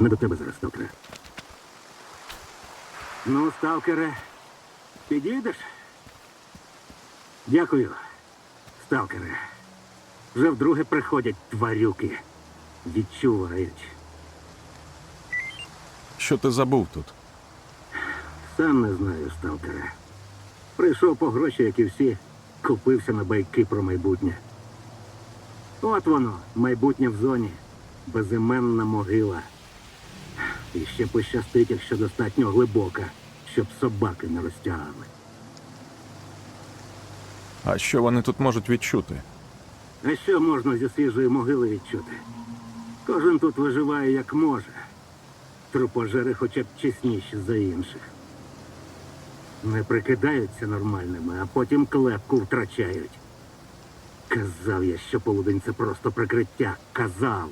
Не до тебе зараз, сталкере. Ну, сталкере, підійдеш? Дякую, сталкере. Вже вдруге приходять тварюки. Відчувають. Що ти забув тут? Сам не знаю, сталкере. Прийшов по гроші, як і всі, купився на байки про майбутнє. От воно, майбутнє в зоні, безіменна могила. І ще пощастить, якщо достатньо глибока, щоб собаки не розтягали. А що вони тут можуть відчути? А що можна зі свіжої могили відчути? Кожен тут виживає як може. Трупожери хоча б чесніші за інших. Не прикидаються нормальними, а потім клепку втрачають. Казав я, що полудень це просто прикриття. Казав.